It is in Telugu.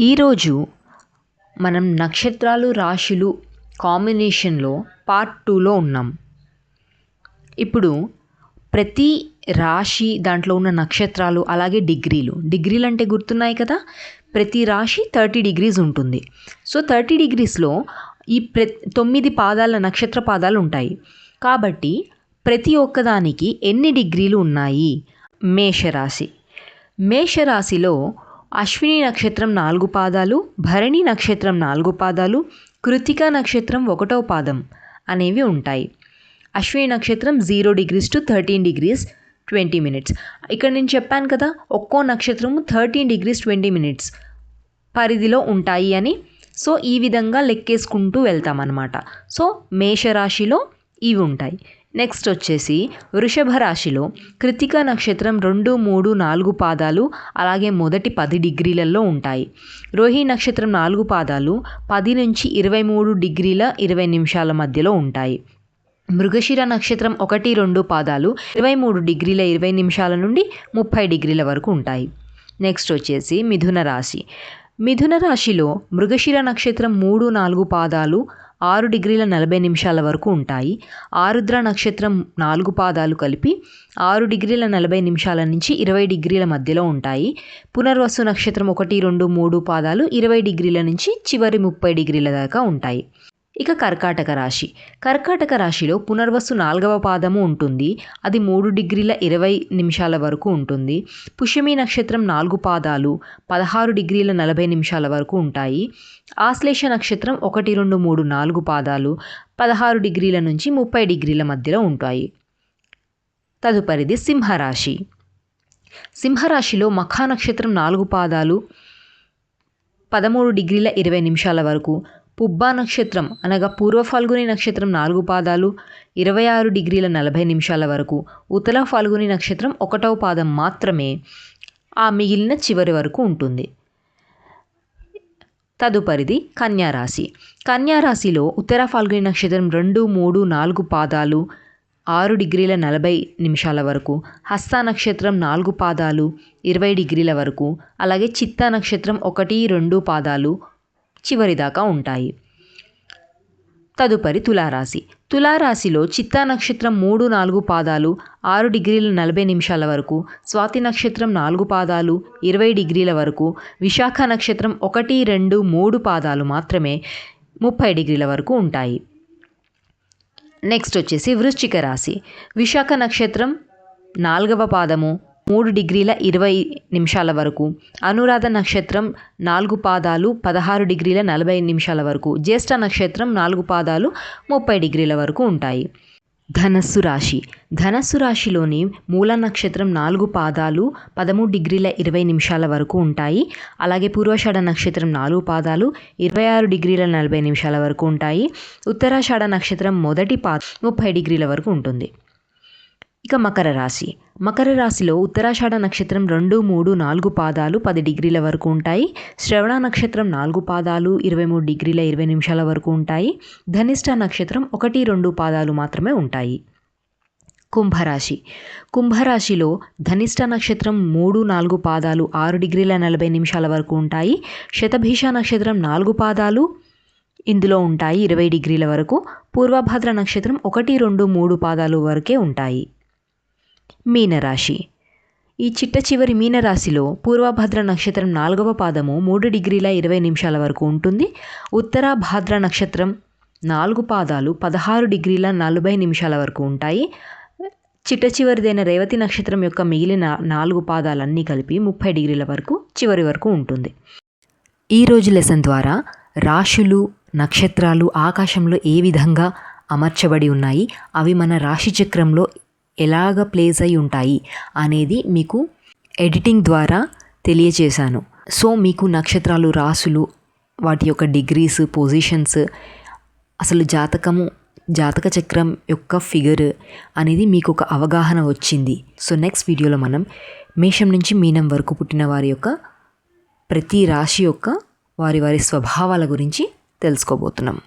ఈరోజు మనం నక్షత్రాలు రాశులు కాంబినేషన్లో పార్ట్ టూలో ఉన్నాం. ఇప్పుడు ప్రతి రాశి దాంట్లో ఉన్న నక్షత్రాలు అలాగే డిగ్రీలు. డిగ్రీలు అంటే గుర్తున్నాయి కదా? ప్రతి రాశి థర్టీ డిగ్రీస్ ఉంటుంది. సో థర్టీ డిగ్రీస్లో ఈ ప్ర తొమ్మిది పాదాల నక్షత్ర పాదాలు ఉంటాయి. కాబట్టి ప్రతి ఒక్కదానికి ఎన్ని డిగ్రీలు ఉన్నాయి? మేషరాశి. మేషరాశిలో అశ్విని నక్షత్రం నాలుగు పాదాలు భరణి నక్షత్రం నాలుగు పాదాలు కృతికా నక్షత్రం ఒకటో పాదం అనేవి ఉంటాయి. అశ్విని నక్షత్రం zero degrees to thirteen degrees twenty minutes. ఇక్కడ నేను చెప్పాను కదా ఒక్కో నక్షత్రము థర్టీన్ డిగ్రీస్ ట్వంటీ మినిట్స్ పరిధిలో ఉంటాయి అని. సో ఈ విధంగా లెక్కేసుకుంటూ వెళ్తామన్నమాట. సో మేషరాశిలో ఇవి ఉంటాయి. నెక్స్ట్ వచ్చేసి వృషభ రాశిలో కృతిక నక్షత్రం రెండు మూడు నాలుగు పాదాలు అలాగే మొదటి పది డిగ్రీలలో ఉంటాయి. రోహి నక్షత్రం నాలుగు పాదాలు పది నుంచి ఇరవై మూడు డిగ్రీల ఇరవై నిమిషాల మధ్యలో ఉంటాయి. మృగశిర నక్షత్రం ఒకటి రెండు పాదాలు ఇరవై మూడు డిగ్రీల ఇరవై నిమిషాల నుండి ముప్పై డిగ్రీల వరకు ఉంటాయి. నెక్స్ట్ వచ్చేసి మిథున రాశి. మిథున రాశిలో మృగశిర నక్షత్రం మూడు నాలుగు పాదాలు ఆరు డిగ్రీల నలభై నిమిషాల వరకు ఉంటాయి. ఆరుద్ర నక్షత్రం నాలుగు పాదాలు కలిపి ఆరు డిగ్రీల నలభై నిమిషాల నుంచి ఇరవై డిగ్రీల మధ్యలో ఉంటాయి. పునర్వసు నక్షత్రం ఒకటి రెండు మూడు పాదాలు ఇరవై డిగ్రీల నుంచి చివరి ముప్పై డిగ్రీల దాకా ఉంటాయి. ఇక కర్కాటక రాశి. కర్కాటక రాశిలో పునర్వసు నాలుగవ పాదము ఉంటుంది. అది మూడు డిగ్రీల ఇరవై నిమిషాల వరకు ఉంటుంది. పుష్యమి నక్షత్రం నాలుగు పాదాలు పదహారు డిగ్రీల నలభై నిమిషాల వరకు ఉంటాయి. ఆశ్లేష నక్షత్రం ఒకటి రెండు మూడు నాలుగు పాదాలు పదహారు డిగ్రీల నుంచి ముప్పై డిగ్రీల మధ్యలో ఉంటాయి. తదుపరిది సింహరాశి. సింహరాశిలో మఖా నక్షత్రం నాలుగు పాదాలు పదమూడు డిగ్రీల ఇరవై నిమిషాల వరకు పుబ్బా నక్షత్రం అనగా పూర్వ ఫాల్గుని నక్షత్రం నాలుగు పాదాలు ఇరవై ఆరు డిగ్రీల నలభై నిమిషాల వరకు. ఉత్తర ఫాల్గుని నక్షత్రం ఒకటవ పాదం మాత్రమే ఆ మిగిలిన చివరి వరకు ఉంటుంది. తదుపరిది కన్యారాశి. కన్యారాశిలో ఉత్తర ఫాల్గుని నక్షత్రం రెండు మూడు నాలుగు పాదాలు ఆరు డిగ్రీల నలభై నిమిషాల వరకు. హస్త నక్షత్రం నాలుగు పాదాలు ఇరవై డిగ్రీల వరకు. అలాగే చిత్త నక్షత్రం ఒకటి రెండు పాదాలు చివరిదాకా ఉంటాయి. తదుపరి తులారాశి. తులారాశిలో చిత్తా నక్షత్రం మూడు నాలుగు పాదాలు ఆరు డిగ్రీల నలభై నిమిషాల వరకు స్వాతి నక్షత్రం నాలుగు పాదాలు ఇరవై డిగ్రీల వరకు విశాఖ నక్షత్రం ఒకటి రెండు మూడు పాదాలు మాత్రమే ముప్పై డిగ్రీల వరకు ఉంటాయి. నెక్స్ట్ వచ్చేసి వృశ్చిక రాశి. విశాఖ నక్షత్రం నాలుగవ పాదము మూడు డిగ్రీల ఇరవై నిమిషాల వరకు. అనురాధ నక్షత్రం నాలుగు పాదాలు పదహారు డిగ్రీల నలభై నిమిషాల వరకు. జ్యేష్ఠ నక్షత్రం నాలుగు పాదాలు ముప్పై డిగ్రీల వరకు ఉంటాయి. ధనస్సు రాశి. ధనస్సు రాశిలోని మూల నక్షత్రం నాలుగు పాదాలు పదమూడు డిగ్రీల ఇరవై నిమిషాల వరకు ఉంటాయి. అలాగే పూర్వషాఢ నక్షత్రం నాలుగు పాదాలు ఇరవై ఆరు డిగ్రీల నలభై నిమిషాల వరకు ఉంటాయి. ఉత్తరాషాఢ నక్షత్రం మొదటి పా ముప్పై డిగ్రీల వరకు ఉంటుంది. ఇక మకర రాశి. మకర రాశిలో ఉత్తరాషాఢ నక్షత్రం రెండు మూడు నాలుగు పాదాలు పది డిగ్రీల వరకు ఉంటాయి. శ్రవణ నక్షత్రం నాలుగు పాదాలు ఇరవై మూడు డిగ్రీల ఇరవై నిమిషాల వరకు ఉంటాయి. ధనిష్ట నక్షత్రం ఒకటి రెండు పాదాలు మాత్రమే ఉంటాయి. కుంభరాశి. కుంభరాశిలో ధనిష్ట నక్షత్రం మూడు నాలుగు పాదాలు ఆరు డిగ్రీల నలభై నిమిషాల వరకు ఉంటాయి. శతభీష నక్షత్రం నాలుగు పాదాలు ఇందులో ఉంటాయి ఇరవై డిగ్రీల వరకు. పూర్వభద్ర నక్షత్రం ఒకటి రెండు మూడు పాదాలు వరకే ఉంటాయి. మీనరాశి. ఈ చిట్ట చివరి మీనరాశిలో పూర్వభద్ర నక్షత్రం నాలుగవ పాదము మూడు డిగ్రీల ఇరవై నిమిషాల వరకు ఉంటుంది. ఉత్తర భాద్ర నక్షత్రం నాలుగు పాదాలు పదహారు డిగ్రీల నలభై నిమిషాల వరకు ఉంటాయి. చిట్ట చివరిదైన రేవతి నక్షత్రం యొక్క మిగిలిన నాలుగు పాదాలన్నీ కలిపి ముప్పై డిగ్రీల వరకు చివరి వరకు ఉంటుంది. ఈరోజు లెసన్ ద్వారా రాశులు నక్షత్రాలు ఆకాశంలో ఏ విధంగా అమర్చబడి ఉన్నాయి? అవి మన రాశి చక్రంలో ఎలాగ ప్లేస్ అయి ఉంటాయి అనేది మీకు ఎడిటింగ్ ద్వారా తెలియచేశాను. సో మీకు నక్షత్రాలు రాసులు వాటి యొక్క డిగ్రీస్ పొజిషన్స్ అసలు జాతకము జాతక చక్రం యొక్క ఫిగర్ అనేది మీకు ఒక అవగాహన వచ్చింది. సో నెక్స్ట్ వీడియోలో మనం మేషం నుంచి మీనం వరకు పుట్టిన వారి యొక్క ప్రతి రాశి యొక్క వారి వారి స్వభావాల గురించి తెలుసుకోబోతున్నాం.